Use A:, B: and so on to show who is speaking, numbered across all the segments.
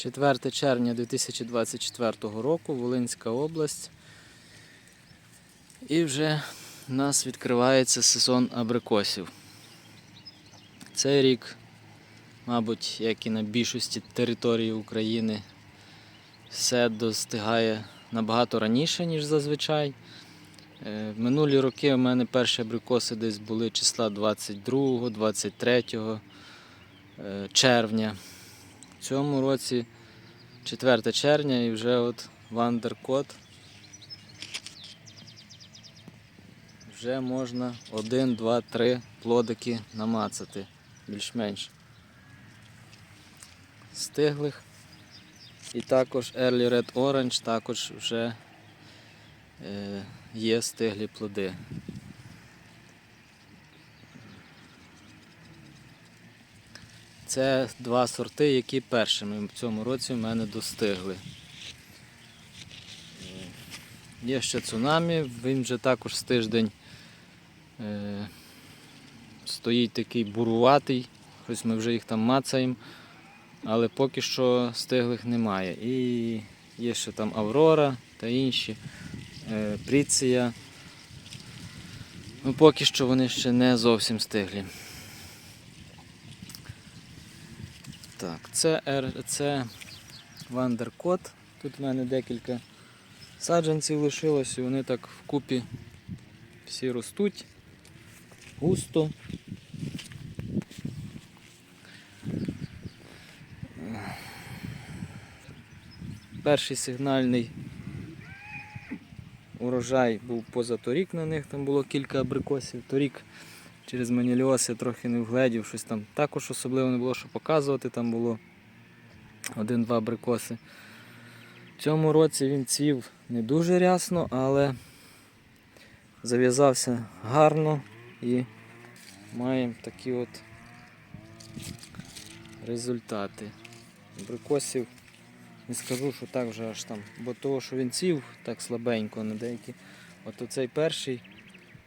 A: 4 червня 2024 року, Волинська область. І вже у нас відкривається сезон абрикосів. Цей рік, мабуть, як і на більшості території України, все достигає набагато раніше, ніж зазвичай. Е, Минулі роки у мене перші абрикоси десь були числа 22-23 е, червня. В цьому році 4 червня і вже от Вандеркот. Вже можна 1, 2, 3 плодики намацати більш-менш стиглих. І також Early Red Orange також вже е, є стиглі плоди. Це два сорти, які першими в цьому році в мене достигли. Є ще цунамі, він вже також з тиждень е, стоїть такий буруватий, щось ми вже їх там мацаємо, але поки що стиглих немає. І є ще там Аврора та інші, е, Пріція. Ну, поки що вони ще не зовсім стиглі. Так, це, Р- це Вандеркот. Тут в мене декілька саджанців лишилось, і вони так вкупі всі ростуть густо. Перший сигнальний урожай був позаторік на них, там було кілька абрикосів. Торік через маніліоз я трохи не вгледів, щось там також особливо не було що показувати, там було один-два абрикоси. В цьому році він цвів не дуже рясно, але зав'язався гарно і маємо такі от результати. Абрикосів не скажу, що так вже аж там, бо того, що він цвів так слабенько на деякі. От оцей перший,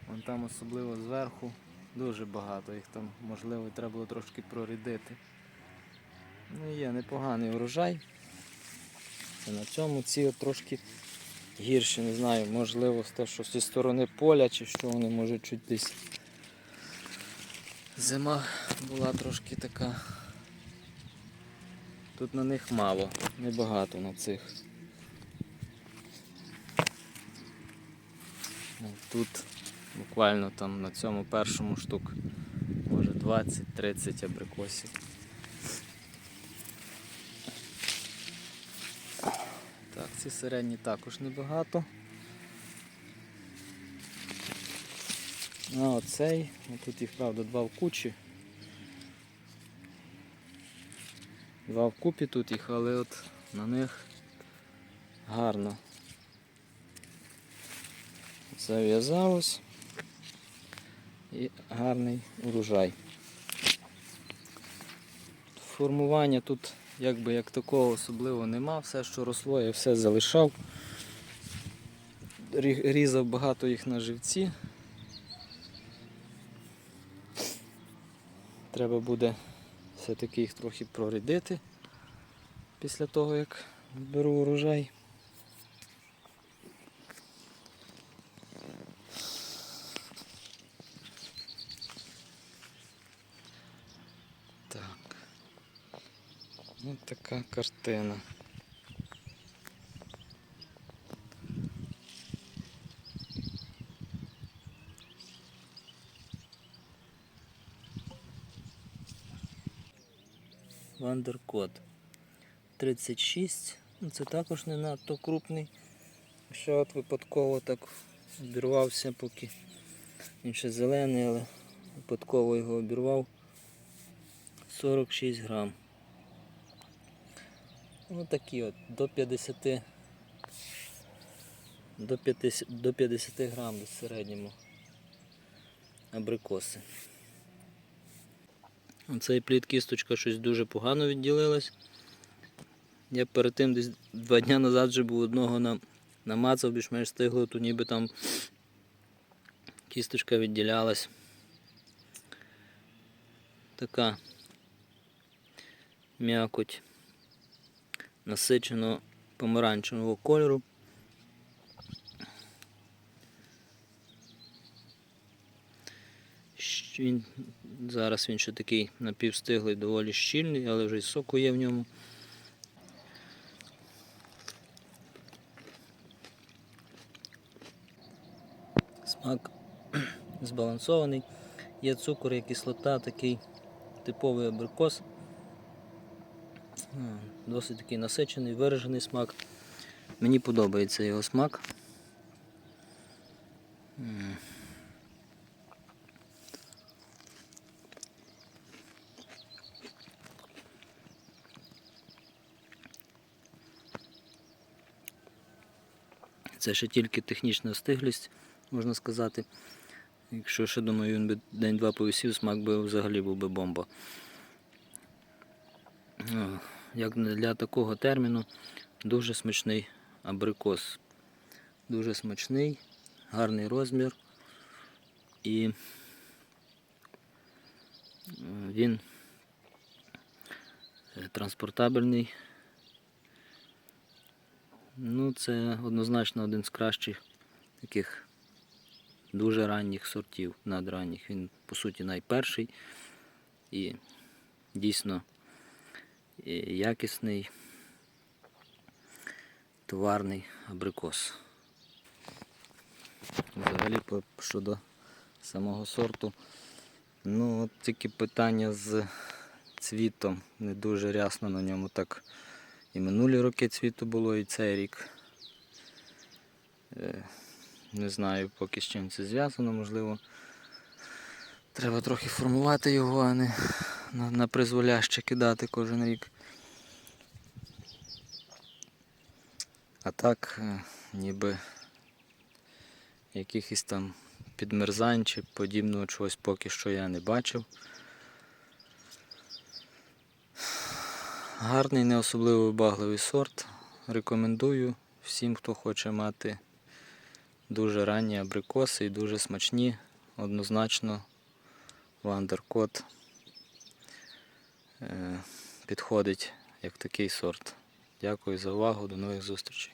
A: вон там особливо зверху, дуже багато їх там, можливо, треба було трошки прорядити. Ну є непоганий урожай. Це на цьому ці трошки гірші, не знаю, можливо, те, що зі сторони поля чи що вони можуть чуть десь. Зима була трошки така. Тут на них мало, небагато на цих. Тут буквально там на цьому першому штук може 20-30 абрикосів. Так, ці середні також небагато. А оцей, ну, тут їх правда два в кучі. Два вкупі тут їх, але от на них гарно зав'язалось і гарний урожай. Формування тут якби як такого особливо нема, все, що росло, я все залишав. Різав багато їх на живці. Треба буде все-таки їх трохи прорядити після того, як беру урожай. Так. Ось така картина. Вандеркот 36. Ну, Це також не надто крупний. Ще от випадково так обірвався, поки він ще зелений, але випадково його обірвав. 46 грам. Ось такі от до 50 до 50, до 50 грам в середньому абрикоси. Оцей плід кісточка щось дуже погано відділилась. Я перед тим десь два дні назад вже був одного на, намацав, більш-менш стигло, то ніби там кісточка відділялась. Така м'якоть. Насичено помаранчевого кольору. Він, зараз він ще такий напівстиглий, доволі щільний, але вже й соку є в ньому. Смак збалансований. Є цукор, є кислота, такий типовий абрикос. Досить такий насичений, виражений смак. Мені подобається його смак. Це ще тільки технічна стиглість, можна сказати. Якщо ще думаю, він би день-два повисів, смак би взагалі був би бомба. Як для такого терміну, дуже смачний абрикос. Дуже смачний, гарний розмір і е, він е, транспортабельний. Ну, це однозначно один з кращих таких дуже ранніх сортів, надранніх. Він, по суті, найперший і дійсно якісний товарний абрикос. Взагалі, щодо самого сорту, ну от тільки питання з цвітом. Не дуже рясно на ньому так і минулі роки цвіту було, і цей рік. Е, Не знаю поки з чим це зв'язано, можливо. Треба трохи формувати його, а не на, на призволяще кидати кожен рік. А так, е, ніби якихось там підмерзань чи подібного чогось поки що я не бачив. Гарний, не особливо вибагливий сорт. Рекомендую всім, хто хоче мати дуже ранні абрикоси і дуже смачні. Однозначно Вандеркот підходить як такий сорт. Дякую за увагу, до нових зустрічей.